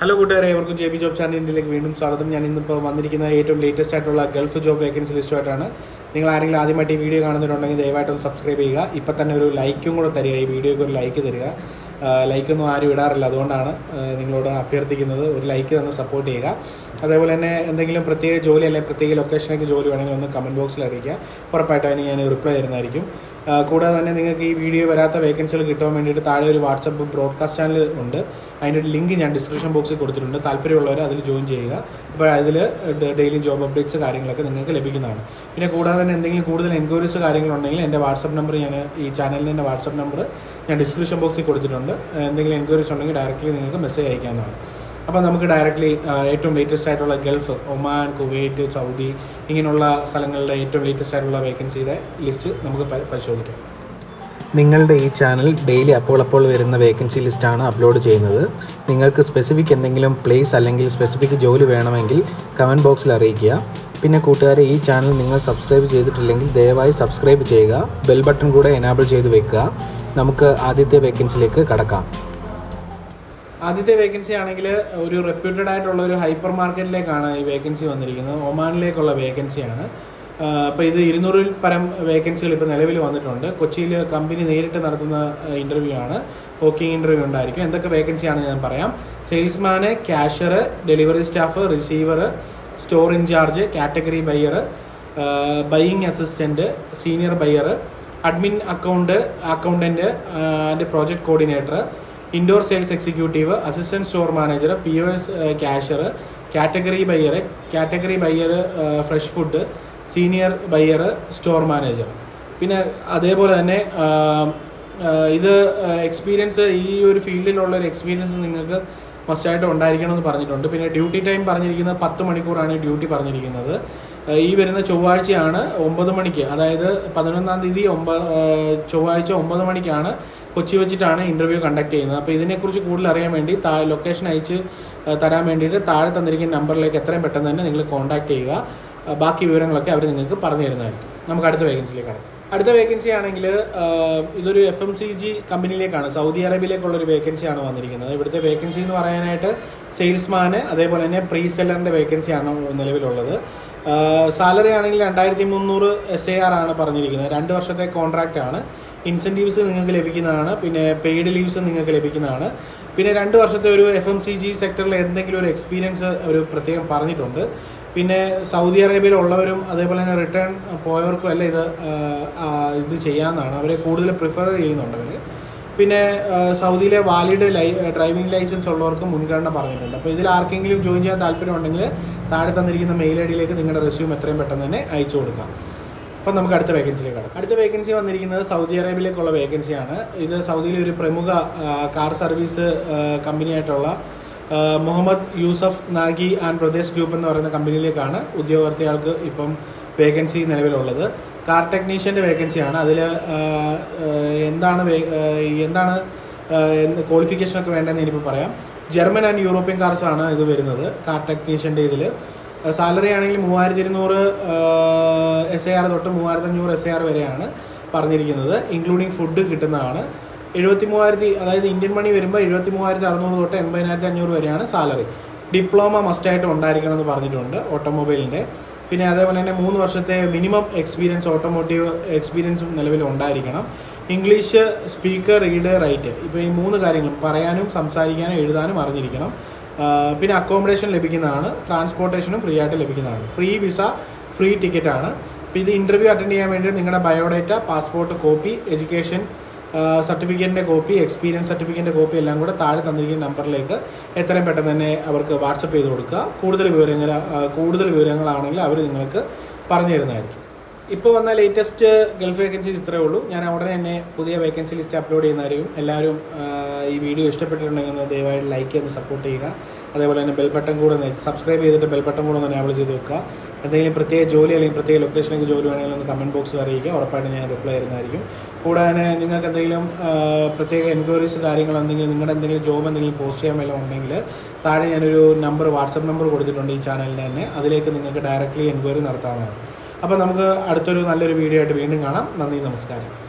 Hello കൂട്ടുകാരെ. ഏവർക്കും J B job ചാനലിലേക്ക് വീണ്ടും സ്വാഗതം. ഞാൻ ഇന്നിപ്പോൾ വന്നിരിക്കുന്ന ഏറ്റവും ലേറ്റസ്റ്റ് ആയിട്ടുള്ള ഗൾഫ് ജോബ് വേക്കൻസി ലിസ്റ്റുമായിട്ടാണ് നിങ്ങൾ ആരെങ്കിലും ആദ്യമായിട്ട് ഈ വീഡിയോ കാണുന്നുണ്ടെങ്കിൽ ദയവായിട്ടും സബ്സ്ക്രൈബ് ചെയ്യുക. ഇപ്പം തന്നെ ഒരു ലൈക്കും കൂടെ തരിക. ഈ വീഡിയോയ്ക്ക് ഒരു ലൈക്ക് തരിക. ലൈക്കൊന്നും ആരും ഇടാറില്ല. അതുകൊണ്ടാണ് നിങ്ങളോട് അഭ്യർത്ഥിക്കുന്നത്. ഒരു ലൈക്ക് തന്നെ സപ്പോർട്ട് ചെയ്യുക. അതേപോലെ തന്നെ എന്തെങ്കിലും പ്രത്യേക ജോലി അല്ലെങ്കിൽ പ്രത്യേക ലൊക്കേഷനൊക്കെ ജോലി വേണമെങ്കിൽ ഒന്ന് കമന്റ് ബോക്സിൽ അറിയിക്കുക. ഉറപ്പായിട്ടും അതിന് ഞാൻ റിപ്ലൈ തരുന്നതായിരിക്കും. കൂടാതെ തന്നെ നിങ്ങൾക്ക് ഈ വീഡിയോ വരാത്ത വേക്കൻസികൾ കിട്ടാൻ വേണ്ടിയിട്ട് താഴെ ഒരു വാട്സപ്പ് ബ്രോഡ്കാസ്റ്റ് ചാനൽ ഉണ്ട്. അതിന്റെ ഒരു ലിങ്ക് ഞാൻ ഡിസ്ക്രിപ്ഷൻ ബോക്സിൽ കൊടുത്തിട്ടുണ്ട്. താല്പര്യമുള്ളവർ അതിൽ ജോയിൻ ചെയ്യുക. അപ്പോൾ അതിൽ ഡെയിലി ജോബ് അപ്ഡേറ്റ്സ് കാര്യങ്ങളൊക്കെ നിങ്ങൾക്ക് ലഭിക്കുന്നതാണ്. പിന്നെ കൂടാതെ തന്നെ എന്തെങ്കിലും കൂടുതൽ എൻക്വയറീസ് കാര്യങ്ങളുണ്ടെങ്കിൽ എന്റെ വാട്സപ്പ് നമ്പർ ഞാൻ ഈ ചാനലിന്റെ വാട്സപ്പ് നമ്പർ ഞാൻ ഡിസ്ക്രിപ്ഷൻ ബോക്സിൽ കൊടുത്തിട്ടുണ്ട്. എന്തെങ്കിലും എൻക്വയറീസ് ഉണ്ടെങ്കിൽ ഡയറക്റ്റ്ലി നിങ്ങൾക്ക് മെസ്സേജ് അയക്കാവുന്നതാണ്. അപ്പോൾ നമുക്ക് ഡയറക്റ്റ്ലി ഏറ്റവും ലേറ്റസ്റ്റ് ആയിട്ടുള്ള ഗൾഫ് ഒമാൻ കുവൈറ്റ് സൗദി ഇങ്ങനെയുള്ള സ്ഥലങ്ങളിലെ ഏറ്റവും ലേറ്റസ്റ്റ് ആയിട്ടുള്ള വേക്കൻസിയുടെ ലിസ്റ്റ് നമുക്ക് പരിശോധിക്കാം. നിങ്ങളുടെ ഈ ചാനൽ ഡെയിലി അപ്പോൾ അപ്പോൾ വരുന്ന വേക്കൻസി ലിസ്റ്റാണ് അപ്ലോഡ് ചെയ്യുന്നത്. നിങ്ങൾക്ക് സ്പെസിഫിക് എന്തെങ്കിലും പ്ലേസ് അല്ലെങ്കിൽ സ്പെസിഫിക് ജോലി വേണമെങ്കിൽ കമന്റ് ബോക്സിൽ അറിയിക്കുക. പിന്നെ കൂട്ടുകാരെ ഈ ചാനൽ നിങ്ങൾ സബ്സ്ക്രൈബ് ചെയ്തിട്ടില്ലെങ്കിൽ ദയവായി സബ്സ്ക്രൈബ് ചെയ്യുക. ബെൽ ബട്ടൺ കൂടെ എനാബിൾ ചെയ്ത് വെക്കുക. നമുക്ക് ആദ്യത്തെ വേക്കൻസിയിലേക്ക് കടക്കാം. ആദ്യത്തെ വേക്കൻസി ആണെങ്കിൽ ഒരു റെപ്യൂട്ടഡ് ആയിട്ടുള്ള ഒരു ഹൈപ്പർ മാർക്കറ്റിലേക്കാണ് ഈ വേക്കൻസി വന്നിരിക്കുന്നത്. ഒമാനിലേക്കുള്ള വേക്കൻസിയാണ് അപ്പോൾ ഇത് ഇരുന്നൂറിൽ പരം വേക്കൻസികൾ ഇപ്പോൾ നിലവിൽ വന്നിട്ടുണ്ട്. കൊച്ചിയിൽ കമ്പനി നേരിട്ട് നടത്തുന്ന ഇന്റർവ്യൂ ആണ്. വോക്കിംഗ് ഇന്റർവ്യൂ ഉണ്ടായിരിക്കും. എന്തൊക്കെ വേക്കൻസിയാണ് ഞാൻ പറയാം. സെയിൽസ്മാന് cashier delivery staff receiver store incharge category buyer buying assistant senior buyer admin account accountant അതിന്റെ project coordinator indoor sales executive assistant store manager P O S cashier category buyer category buyer fresh food senior buyer store manager പിന്നെ അതേപോലെ തന്നെ ഇത് experience ഈ ഒരു ഫീൽഡിലുള്ള ഒരു experience നിങ്ങൾക്ക് മസ്റ്റായിട്ട് ഉണ്ടായിരിക്കണം എന്ന് പറഞ്ഞിട്ടുണ്ട്. പിന്നെ ഡ്യൂട്ടി ടൈം പറഞ്ഞിരിക്കുന്നത് പത്ത് മണിക്കൂറാണ് ഡ്യൂട്ടി പറഞ്ഞിരിക്കുന്നത്. ഈ വരുന്ന ചൊവ്വാഴ്ചയാണ് ഒമ്പത് മണിക്ക്. അതായത് പതിനൊന്നാം തീയതി ഒമ്പത് ചൊവ്വാഴ്ച ഒമ്പത് മണിക്കാണ് കൊച്ചി വെച്ചിട്ടാണ് ഇന്റർവ്യൂ കണ്ടക്ട് ചെയ്യുന്നത്. അപ്പോൾ ഇതിനെക്കുറിച്ച് കൂടുതൽ അറിയാൻ വേണ്ടി താ ലൊക്കേഷൻ അയച്ച് തരാൻ വേണ്ടിയിട്ട് താഴെ തന്നിരിക്കുന്ന നമ്പറിലേക്ക് എത്രയും പെട്ടെന്ന് തന്നെ നിങ്ങൾ കോൺടാക്ട് ചെയ്യുക. ബാക്കി വിവരങ്ങളൊക്കെ അവർ നിങ്ങൾക്ക് പറഞ്ഞു തരുന്നതായിരിക്കും. നമുക്ക് അടുത്ത വേക്കൻസിയിലേക്ക് കടക്കാം. അടുത്ത വേക്കൻസി ആണെങ്കിൽ ഇതൊരു എഫ് എം സി ജി കമ്പനിയിലേക്കാണ് സൗദി അറേബ്യയിലേക്കുള്ള ഒരു വേക്കൻസിയാണ് വന്നിരിക്കുന്നത്. ഇവിടുത്തെ വേക്കൻസി എന്ന് പറയാനായിട്ട് സെയിൽസ്മാന് അതേപോലെ തന്നെ പ്രീ സെല്ലറിന്റെ വേക്കൻസിയാണ് നിലവിലുള്ളത്. സാലറി ആണെങ്കിൽ രണ്ടായിരത്തി മുന്നൂറ് എസ് എ ആർ ആണ് പറഞ്ഞിരിക്കുന്നത്. രണ്ട് വർഷത്തെ കോൺട്രാക്റ്റ് ആണ്. ഇൻസെന്റീവ്സ് നിങ്ങൾക്ക് ലഭിക്കുന്നതാണ്. പിന്നെ പെയ്ഡ് ലീവ്സ് നിങ്ങൾക്ക് ലഭിക്കുന്നതാണ്. പിന്നെ രണ്ട് വർഷത്തെ ഒരു എഫ് എം സി ജി സെക്ടറിൽ എന്തെങ്കിലും ഒരു എക്സ്പീരിയൻസ് ഒരു പ്രത്യേകം പറഞ്ഞിട്ടുണ്ട്. പിന്നെ സൗദി അറേബ്യയിൽ ഉള്ളവരും അതേപോലെ തന്നെ റിട്ടേൺ പോയവർക്കും അല്ല ഇത് ഇത് ചെയ്യാമെന്നാണ് അവരെ കൂടുതൽ പ്രിഫർ ചെയ്യുന്നുണ്ട് അവർ പിന്നെ സൗദിയിലെ വാലിഡ് ലൈ ഡ്രൈവിംഗ് ലൈസൻസ് ഉള്ളവർക്ക് മുൻഗണന പറഞ്ഞിട്ടുണ്ട്. അപ്പോൾ ഇതിൽ ആർക്കെങ്കിലും ജോയിൻ ചെയ്യാൻ താല്പര്യമുണ്ടെങ്കിൽ താഴെ തന്നിരിക്കുന്ന മെയിൽ ഐ ഡിയിലേക്ക് നിങ്ങളുടെ റെസ്യൂം എത്രയും പെട്ടെന്ന് തന്നെ അയച്ചു കൊടുക്കാം. അപ്പം നമുക്ക് അടുത്ത വേക്കൻസിയിലേക്ക് കടക്കാം. അടുത്ത വേക്കൻസി വന്നിരിക്കുന്നത് സൗദി അറേബ്യയിലേക്കുള്ള വേക്കൻസിയാണ് ഇത് സൗദിയിലെ ഒരു പ്രമുഖ കാർ സർവീസ് കമ്പനിയായിട്ടുള്ള മുഹമ്മദ് യൂസഫ് നാഗി ആൻഡ് പ്രദേശ് ഗ്രൂപ്പ് എന്ന് പറയുന്ന കമ്പനിയിലേക്കാണ് ഉദ്യോഗാർത്ഥികൾക്ക് ഇപ്പം വേക്കൻസി നിലവിലുള്ളത്. കാർ ടെക്നീഷ്യന്റെ വേക്കൻസിയാണ് അതിൽ എന്താണ് എന്താണ് ക്വാളിഫിക്കേഷനൊക്കെ വേണ്ടതെന്ന് ഇനിയിപ്പോൾ പറയാം. ജർമ്മൻ ആൻഡ് യൂറോപ്യൻ കാർസ് ആണ് ഇത് വരുന്നത് കാർ ടെക്നീഷ്യന്റെ ഇതിൽ സാലറി ആണെങ്കിൽ മൂവായിരത്തി ഇരുന്നൂറ് എസ് എ ആർ തൊട്ട് മൂവായിരത്തി അഞ്ഞൂറ് എസ് എ ആർ വരെയാണ് പറഞ്ഞിരിക്കുന്നത്. ഇൻക്ലൂഡിങ് ഫുഡ് കിട്ടുന്നതാണ്. എഴുപത്തി മൂവായിരത്തി അതായത് ഇന്ത്യൻ മണി വരുമ്പോൾ എഴുപത്തി മൂവായിരത്തി അറുന്നൂറ് തൊട്ട് എൺപതിനായിരത്തി അഞ്ഞൂറ് വരെയാണ് സാലറി ഡിപ്ലോമ മസ്റ്റായിട്ട് ഉണ്ടായിരിക്കണം എന്ന് പറഞ്ഞിട്ടുണ്ട് ഓട്ടോമൊബൈലിന്റെ പിന്നെ അതേപോലെ തന്നെ മൂന്ന് വർഷത്തെ മിനിമം എക്സ്പീരിയൻസ് ഓട്ടോമോട്ടീവ് എക്സ്പീരിയൻസും നിലവിൽ ഉണ്ടായിരിക്കണം. ഇംഗ്ലീഷ് സ്പീക്കർ റീഡ് റൈറ്റ് ഇപ്പോൾ ഈ മൂന്ന് കാര്യങ്ങളും പറയാനും സംസാരിക്കാനും എഴുതാനും അറിഞ്ഞിരിക്കണം. പിന്നെ അക്കോമഡേഷൻ ലഭിക്കുന്നതാണ്. ട്രാൻസ്പോർട്ടേഷനും ഫ്രീ ആയിട്ട് ലഭിക്കുന്നതാണ്. ഫ്രീ വിസ ഫ്രീ ടിക്കറ്റ് ആണ്. അപ്പോൾ ഇത് ഇന്റർവ്യൂ അറ്റൻഡ് ചെയ്യാൻ വേണ്ടി നിങ്ങളുടെ ബയോഡേറ്റ പാസ്പോർട്ട് കോപ്പി എഡ്യൂക്കേഷൻ സർട്ടിഫിക്കറ്റിന്റെ കോപ്പി എക്സ്പീരിയൻസ് സർട്ടിഫിക്കറ്റിന്റെ കോപ്പി എല്ലാം കൂടെ താഴെ തന്നിരിക്കുന്ന നമ്പറിലേക്ക് എത്രയും പെട്ടെന്ന് തന്നെ അവർക്ക് വാട്സപ്പ് ചെയ്ത് കൊടുക്കുക. കൂടുതൽ വിവരങ്ങൾ കൂടുതൽ വിവരങ്ങളാണെങ്കിൽ അവർ നിങ്ങൾക്ക് പറഞ്ഞു തരുന്നതായിരിക്കും. ഇപ്പോൾ വന്ന ലേറ്റസ്റ്റ് ഗൾഫ് വേക്കൻസീസ് ഇത്രയേ ഉള്ളൂ. ഞാൻ ഉടനെ തന്നെ പുതിയ വേക്കൻസി ലിസ്റ്റ് അപ്ലോഡ് ചെയ്യുന്നതായിരിക്കും എല്ലാവരും ഈ വീഡിയോ ഇഷ്ടപ്പെട്ടിട്ടുണ്ടെങ്കിൽ ദയവായി ലൈക്ക് ചെയ്ത് സപ്പോർട്ട് ചെയ്യുക. അതേപോലെ തന്നെ ബെൽ ബട്ടൺ കൂടെ സബ്സ്ക്രൈബ് ചെയ്തിട്ട് ബെൽ ബട്ടൺ കൂടെ ഒന്ന് എനാബിൾ ചെയ്ത് വെക്കുക. എന്തെങ്കിലും പ്രത്യേക ജോലി അല്ലെങ്കിൽ പ്രത്യേക ലൊക്കേഷനിലേക്ക് ജോലി വേണമെങ്കിൽ ഒന്ന് കമന്റ് ബോക്സിൽ അറിയിക്കുക. ഉറപ്പായിട്ടും ഞാൻ റിപ്ലൈ തരുന്നതായിരിക്കും. കൂടാതെ നിങ്ങൾക്ക് എന്തെങ്കിലും പ്രത്യേക എൻക്വയറീസ് കാര്യങ്ങൾ എന്തെങ്കിലും നിങ്ങളുടെ എന്തെങ്കിലും ജോബ് എന്തെങ്കിലും പോസ്റ്റ് ചെയ്യാൻ വല്ലതും ഉണ്ടെങ്കിൽ താഴെ ഞാനൊരു നമ്പർ വാട്സപ്പ് നമ്പർ കൊടുത്തിട്ടുണ്ട് ഈ ചാനലിന്റെ തന്നെ. അതിലേക്ക് നിങ്ങൾക്ക് ഡയറക്റ്റ്ലി എൻക്വയറി നടത്താവുന്നതാണ്. അപ്പോൾ നമുക്ക് അടുത്തൊരു നല്ലൊരു വീഡിയോ ആയിട്ട് വീണ്ടും കാണാം. നന്ദി നമസ്കാരം.